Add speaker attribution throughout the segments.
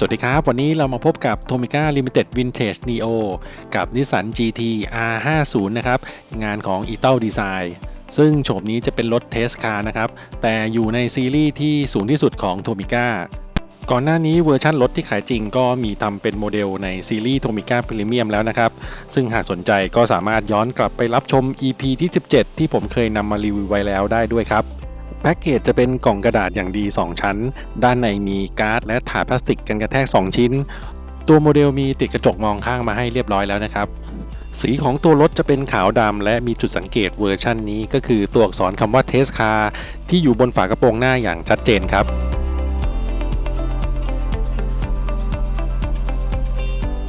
Speaker 1: สวัสดีครับ วันนี้เรามาพบกับ Tomica Limited Vintage Neo กับ Nissan GT R50 นะครับ งานของ e t a l Design ซึ่งโฉมนี้จะเป็นรถเทสคาร์นะครับ แต่อยู่ในซีรีส์ที่สูงที่สุดของ Tomica ก่อนหน้านี้เวอร์ชันรถที่ขายจริงก็มีทำเป็นโมเดลในซีรีส์ Tomica Premium แล้วนะครับ ซึ่งหากสนใจก็สามารถย้อนกลับไปรับชม EP ที่ 17 ที่ผมเคยนำมารีวิวไว้แล้วได้ด้วยครับ แพ็กเกจจะเป็นกล่องกระดาษอย่างดี 2 ชั้น ด้านในมีการ์ดและถาดพลาสติกกันกระแทก 2 ชิ้น ตัวโมเดลมีติดกระจกมองข้างมาให้เรียบร้อยแล้วนะครับสีของตัวรถจะเป็นขาวดำและมีจุดสังเกตเวอร์ชันนี้ก็คือตัวอักษรคำว่าเทสคาที่อยู่บนฝากระโปรงหน้าอย่างชัดเจนครับ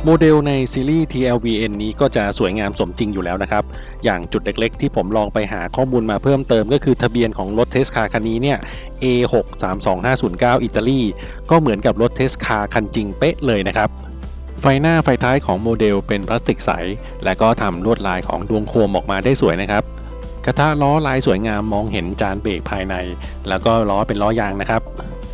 Speaker 1: โมเดลในซีรีส์ TLVN นี้ก็จะสวยงามสมจริงอยู่แล้วนะครับ อย่างจุดเล็กๆ ที่ผมลองไปหาข้อมูลมาเพิ่มเติมก็คือทะเบียนของรถเทสคาคันนี้เนี่ย A632509 อิตาลี ก็เหมือนกับรถเทสคาคันจริงเป๊ะเลยนะครับ ไฟหน้าไฟท้ายของโมเดลเป็นพลาสติกใส และก็ทำลวดลายของดวงโคมออกมาได้สวยนะครับกระทะล้อลายสวยงามมองเห็นจานเบรกภายใน แล้วก็ล้อเป็นล้อยางนะครับ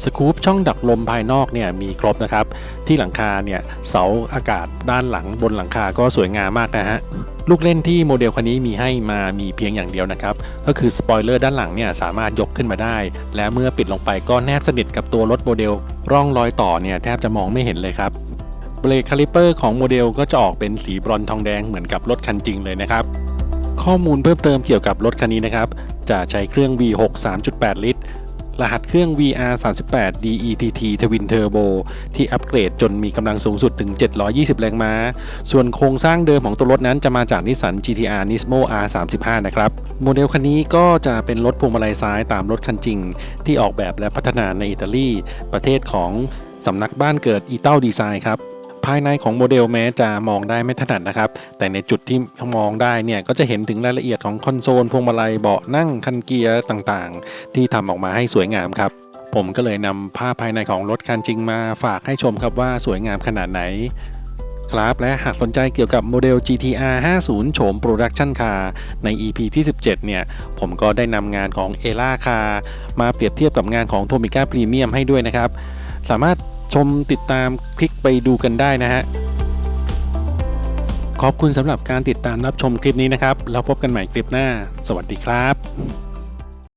Speaker 1: สกูปช่องดักลมภายนอกเนี่ยมีครบนะครับ ที่หลังคาเนี่ยเสาอากาศด้านหลังบนหลังคาก็สวยงามมากนะฮะลูกเล่นที่โมเดลคันนี้มีให้มามีเพียงอย่างเดียวนะครับ ก็คือสปอยเลอร์ด้านหลังเนี่ยสามารถยกขึ้นมาได้ และเมื่อปิดลงไปก็แนบสนิทกับตัวรถโมเดล ร่องรอยต่อเนี่ยแทบจะมองไม่เห็นเลยครับเบรกคาลิเปอร์ของโมเดลก็จะออกเป็นสีบรอนทองแดงเหมือนกับรถคันจริงเลยนะครับ ข้อมูลเพิ่มเติมเกี่ยวกับรถคันนี้นะครับ จะใช้เครื่อง V6 3.8 ลิตร รหัสเครื่อง VR38 DETT Twin Turbo ที่อัปเกรดจนมีกำลังสูงสุดถึง 720 แรงม้า ส่วนโครงสร้างเดิมของตัวรถนั้นจะมาจากนิสสัน GTR Nismo R35 นะครับ โมเดลคันนี้ก็จะเป็นรถพวงมาลัยซ้ายตามรถคันจริง ที่ออกแบบและพัฒนาในอิตาลี ประเทศของสำนักบ้านเกิดอีเต้าดีไซน์ครับ ภายในของโมเดลแม้จะมองได้ไม่ถนัดนะครับ แต่ในจุดที่มองได้เนี่ยก็จะเห็นถึงรายละเอียดของคอนโซลพวงมาลัยเบาะนั่งคันเกียร์ต่างๆ ที่ทำออกมาให้สวยงามครับผมก็เลยนำภาพภายในของรถคันจริงมาฝากให้ชมครับว่าสวยงามขนาดไหน ครับและหากสนใจเกี่ยวกับโมเดล GTR 50 โฉม Production Car ใน EP ที่ 17 เนี่ย ผมก็ได้นำงานของ e l a Car มาเปรียบเทียบกับงานของ Tomica Premium ให้ด้วยนะครับ สามารถ ชมติดตามคลิกไปดูกันได้นะฮะ ขอบคุณสำหรับการติดตามรับชมคลิปนี้นะครับ แล้วพบกันใหม่คลิปหน้า สวัสดีครับ